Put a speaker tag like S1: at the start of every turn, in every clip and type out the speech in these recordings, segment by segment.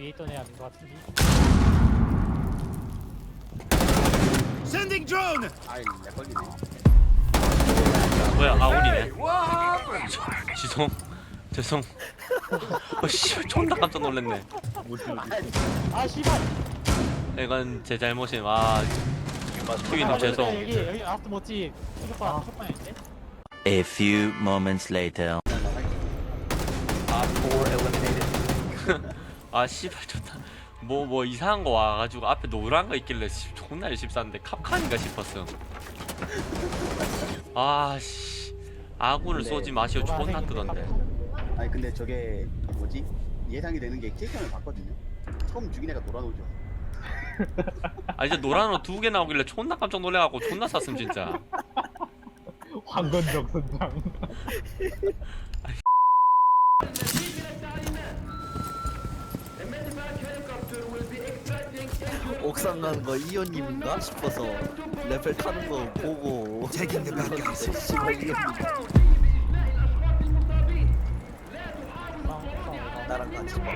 S1: 뒤에 있던 애 아닌 것 같은데.
S2: Sending drone!
S3: 아이 내 걸리네
S4: 뭐야 아 우리네 지성 죄송 어씨 존나 깜짝 놀랐네
S1: 아 씨발.
S4: 이건 제 잘못임 아 튀기님 죄송
S1: 여기 여기 아트 멋지. 이거 봐. 데
S5: A few moments later.
S4: 아 씨발 좋다. 뭐 뭐 이상한 거 와가지고 앞에 노란 거 있길래 씨, 존나 열심히 쌌는데 캅칸인가 싶었어 아씨. 아군을 쏘지 마시오. 존나 뜨던데.
S3: 아니 근데 저게 뭐지? 예상이 되는 게 캐릭터를 봤거든요. 처음 죽인 애가 돌아오죠.
S4: 아 이제 노란 옷 두 개 나오길래 존나 깜짝 놀래갖고 존나 쌌음 진짜.
S1: 황건적 선장.
S6: 옥상 가는 거 이호님인가 싶어서 레벨 타는 거 보고
S2: Taking the bad guys.
S6: 씨발 이호님 나랑 같이 봐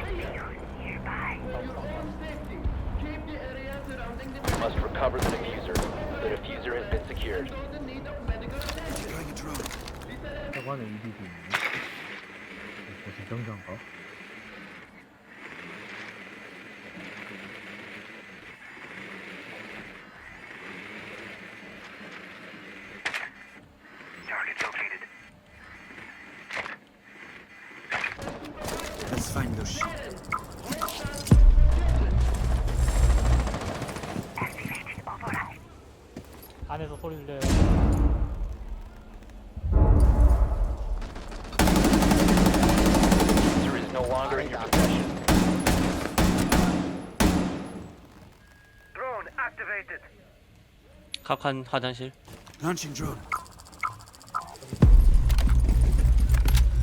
S7: must recover the diffuser. The diffuser has been secured.
S2: Deploying a drone.
S1: 저거는 이기고 있네. 무슨 정장가? 소리 들려요.
S7: Diffuser is no longer in your possession.
S4: 캅칸 화장실
S2: Launching drone.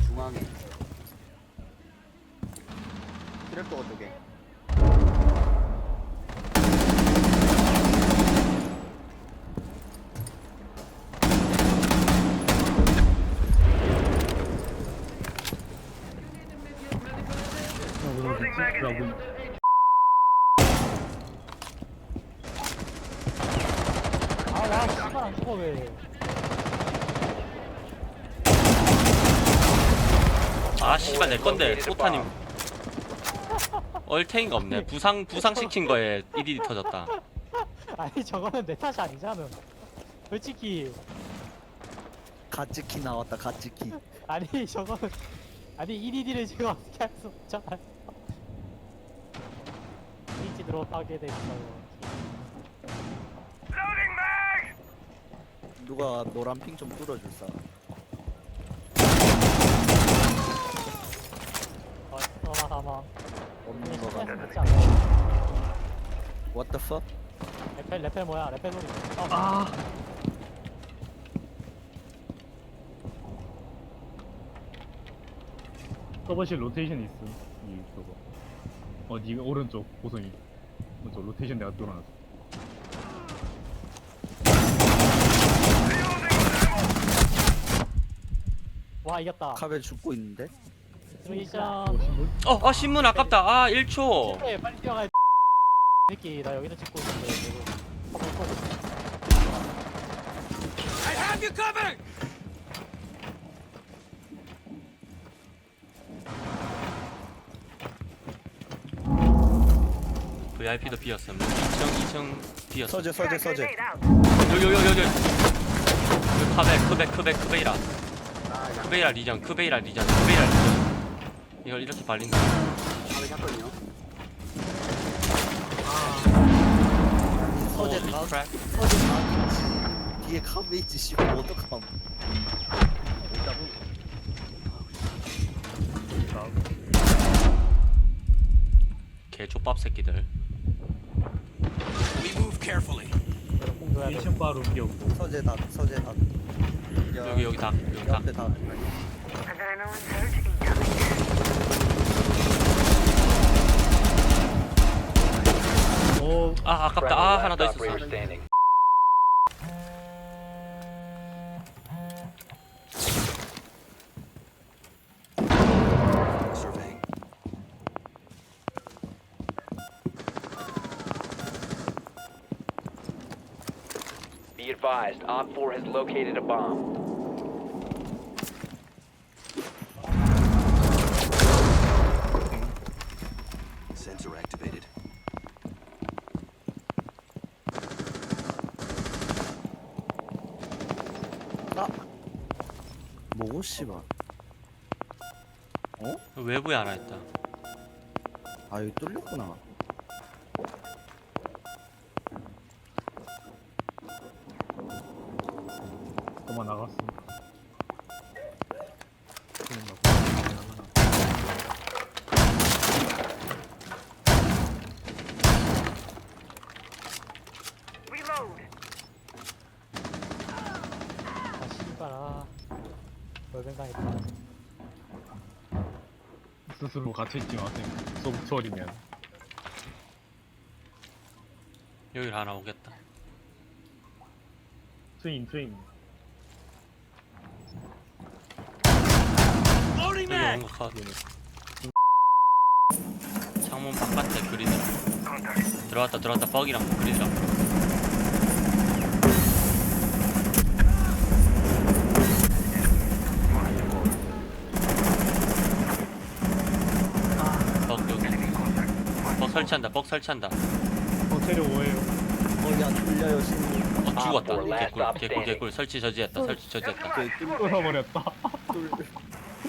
S3: 중앙에 트랩도어 쪽에
S1: 아와 씨발 안 죽어 왜?
S4: 아 씨발 내 건데 소타님. 얼탱이가 없네. 부상 부상 시킨 거에 1일이 터졌다.
S1: 아니 저거는 내 탓이 아니잖아. 솔직히.
S6: 가츠키 나왔다 가츠키.
S1: 아니 저거는. 아니 1위를 지금 어떻게 할 수 없잖아 요. 스위치 들어가게 돼 있어요.
S6: 누가 노란 핑 좀 뚫어줄 사람
S1: 어, 사망 사망.
S6: 없는 거 같아
S1: 스트레스 받지 않아.
S6: What the fuck?
S1: 레펠 레펠 뭐야? 레펠 소리. 아.
S8: 서버실 로테이션 있음 이 저거 어 니 오른쪽 보성이 오른쪽 로테이션 내가 뚫어놨어
S1: 와 이겼다.
S6: 카베 죽고 있는데?
S1: 스위션.
S4: 어, 아 신문 아깝다 아 1초
S1: 네, 빨리 뛰어가야 돼. 새끼 나 여기서 찍고 있는데 이거.
S2: I have you covered!
S4: VIP도 비었음. 2층 2층 비었음.
S6: 서재 서재 서재.
S4: 여기 여기 여기 여기 카베 크베 크베 크베이라. 크베이라 리전 크베이라 리전 크베이라 리전. 이걸 이렇게 발린다?
S6: 서재
S4: Holy
S6: 다
S4: crap.
S6: 서재 다 뒤에 카베 있지 씨발 어떡함?
S4: 개족밥 새끼들
S2: carefully.
S8: 미션 바로 비었고
S6: 서재 다 서재 다
S4: 여기 여기 다 여기 다
S6: 옆에
S4: 다어아 아깝다. 아 하나 더 있었어
S7: standing.
S2: Surveying.
S7: Advised, Op 4 has located a bomb.
S2: Sensor activated.
S6: 뭐고 씨발
S4: 외부에 하나 있다.
S6: 아 여기 뚫렸구나
S8: 그만 나갔어.
S1: 아 씨발아 월병당했다
S8: 스스로 갇혀있지 마세요. 소프트월이면.
S4: 여기를 하나 오겠다.
S8: 트윈 트윈.
S4: 여기 컷. 창문 바깥에 그리더라. 들어왔다 들어왔다 버기랑 그리더라. 설치한다. 벅 설치한다.
S8: 호텔이 오해요.
S6: 어야 뚫려요 신님
S4: 어 죽었다.
S7: last
S4: 개꿀 개꿀. 개꿀 설치 저지했다. 설치 저지했다.
S6: 뚫,
S8: 뚫어버렸다.
S6: 뚫,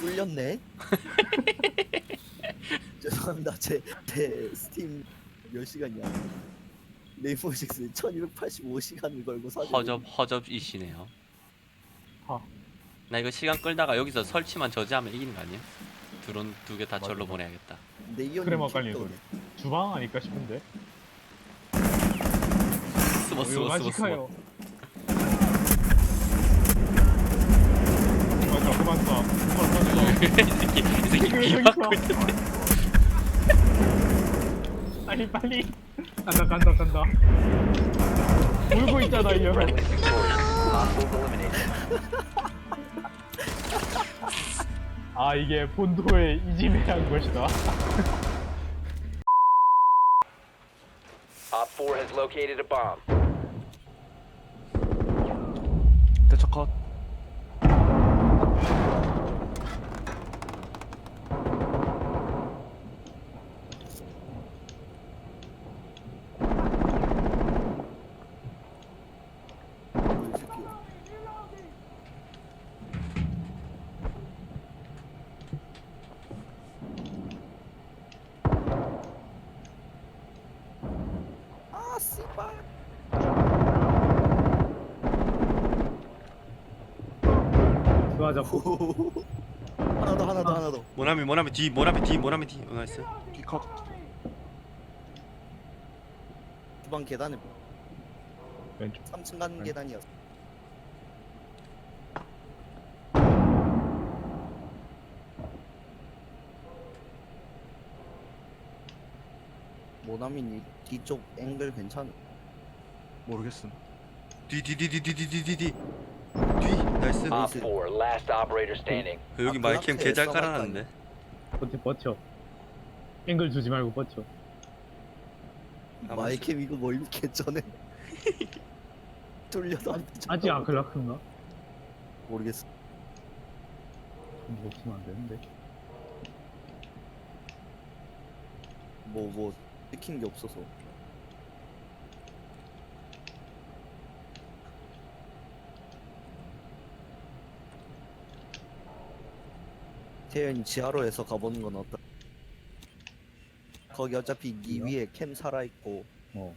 S6: 뚫렸네 죄송합니다 제, 제 스팀 몇 시간이야 레이포 식스 1285시간을 걸고 사죠
S4: 허접 허접 이시네요.
S8: 하.
S4: 나 이거 시간 끌다가 여기서 설치만 저지하면 이기는 거 아니야? 드론 두 개 다 절로 보내야겠다.
S6: 이 형님
S8: 크레마 깔린 소리. 주방 아닐까 싶은데. 이거
S4: 스모 스모
S8: 마지카요.
S4: 스모.
S8: 맞아 그만 쏴. 그만 쏴.
S4: 이 새끼 이 새끼 비박고
S8: 여기서. 아니 빨리. 간다 간다 간다. 울고 있잖아 이 형.
S7: Friendly victorious. Hostiles eliminated.
S8: 아 이게 본도의 이지매한 것이다.
S7: Op 4 has located a bomb.
S8: 수화자
S6: 하나 더 하나 더 하나 더
S4: 모나미 모나미 뒤 모나미 뒤 모나미 뒤 어, 나이스.
S6: 주방 계단에
S8: 왼쪽.
S6: 3층 가는
S8: 네.
S6: 계단이었어 모나민 이 뒤쪽 앵글 괜찮
S8: 모르겠음.
S4: 뒤 뒤 뒤 뒤 뒤 뒤 뒤 뒤. 뒤 나이스.
S7: Op 4, last operator standing.
S4: 그 여기
S6: 아,
S4: 마이캠
S6: 그
S4: 개잘
S6: 앞에
S4: 깔아놨는데.
S8: 버텨 버텨. 앵글 주지 말고 버텨.
S4: 아,
S6: 마이캠 이거 뭐 이렇게 전에 뚫려도 안 되죠.
S8: 아직 아클라크인가?
S6: 모르겠어
S8: 뭐 치면 안 되는데.
S6: 뭐뭐 찍힌 게 없어서 태연이 지하로에서 가보는 건 어떨? 거기 어차피 니 위에 캠 살아있고
S8: 어.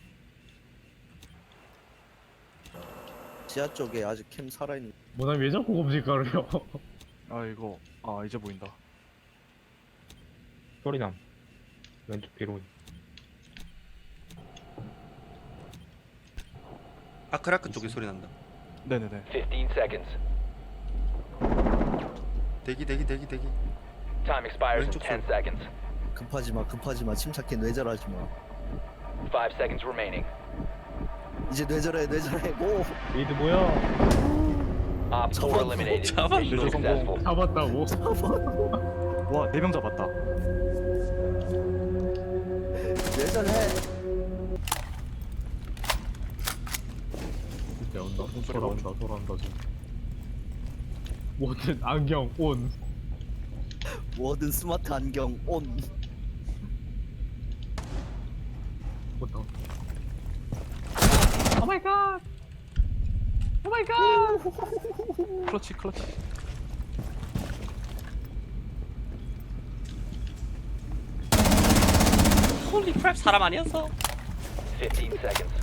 S6: 지하 쪽에 아직 캠 살아있는
S8: 뭐나 왜 자꾸 검색하래요?
S9: 아 이거 아 이제 보인다 소리남 왼쪽 비로
S4: 아크라크 쪽에 소리 난다.
S9: 네네네
S7: 15 seconds.
S4: 대기 대기 대기 대기.
S7: Time expires in
S4: 왼쪽
S7: 10
S4: 손.
S7: seconds.
S6: 급하지 마 급하지 마 침착해 뇌절하지 마
S7: 5 seconds remaining.
S6: 이제 뇌절해 뇌절해 오
S8: 레이드 뭐야?
S7: Op 4
S6: 잡았어.
S7: eliminated.
S4: 잡았어.
S7: Mission successful.
S8: 잡았다고?
S9: 와 4명 잡았다
S6: 뇌절해
S8: 진짜 오늘 돌아온다 돌아온다 돌아온다 지금 모든 안경 온
S6: 워든 스마트 안경 온.
S8: 뭐다 오 마이 갓 오 마이 갓
S9: 클러치 클러치
S4: 홀리 프랩 사람 아니었어
S7: 15 seconds.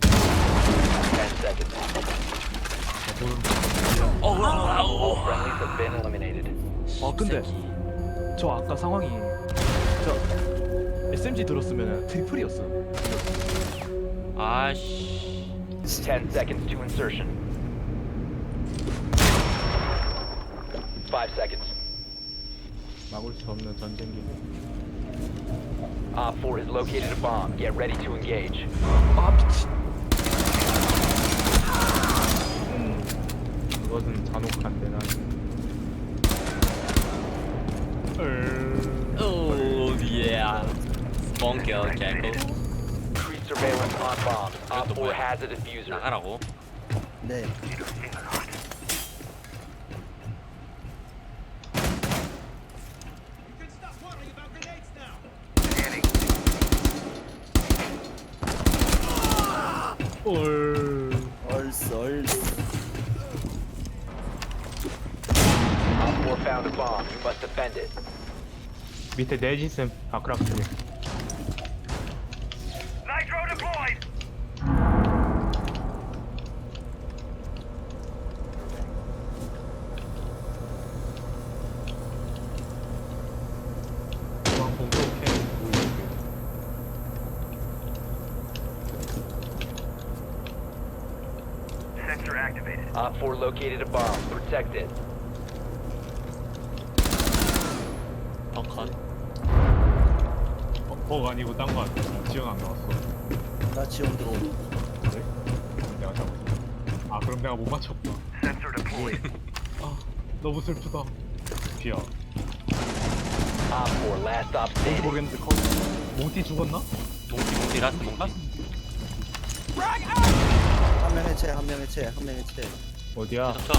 S7: 10 seconds.
S4: 어
S7: All friendlies have been eliminated.
S9: 아 근데 저 아까 상황이 저 SMG 들었으면 트리플이었어
S4: 아씨
S7: 10 seconds to insertion. 5 seconds.
S8: 막을 수 없는 전쟁기
S7: Op 4 has located a bomb. Get ready to engage.
S9: 아 미친
S8: 음 그것은 잔혹한 대난
S4: 오 예. 스폰kel 개코
S7: Increase surveillance on bombs. Op 4 has a diffuser.
S4: 나가라고
S6: 네.
S8: 올
S7: found a bomb. You must defend it.
S8: 밑에 내진쌤 아크락 중에 중앙 공격 캠 보이는데
S7: Op 4 located a bomb. Protect it.
S4: 벙컷?
S8: 어, 버가 아니고 딴 거 같아. 지원 안 나왔어.
S6: 나 지원 들어오고.
S8: 내가 잡았어 아 그럼 내가 못 맞췄다 아 너무 슬프다. 비야.
S7: Op 4 last stop
S9: 뭔지
S7: standing.
S9: 모르겠는데 커
S8: 몽티 죽었나?
S4: 몽키 몽키 라스 몽키
S6: 한명 해체, 한 명 해체, 한 명 해체.
S8: 어디야?
S4: 계속 쳐.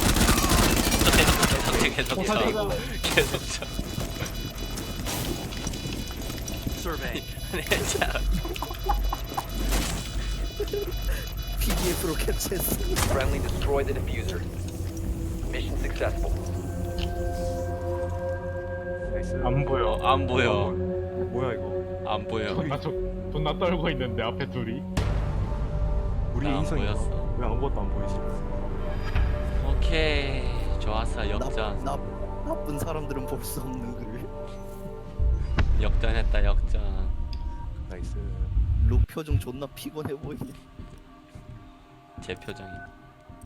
S4: 계속 쳐 계속 쳐 계속 쳐. 계속 쳐 네, 자,
S6: PDF로 캡처했어.
S7: Friendly destroy the diffuser. Mission successful.
S9: 나이스
S8: 안 보여
S4: 어, 안 보여.
S9: 뭐야 이거?
S4: 안 보여.
S8: 존나 저, 존나 떨고 있는데 앞에 둘이.
S9: 우리
S4: 나 안
S9: 인성이
S4: 보였어.
S9: 왜 아무것도 안 보이지?
S4: 오케이. 좋았어.
S6: 나,
S4: 역전.
S6: 나, 나쁜 사람들은 볼 수 없는 글.
S4: 역전했다 역전.
S9: 나이스.
S6: 룩 표정 존나 피곤해 보이네.
S4: 제 표정이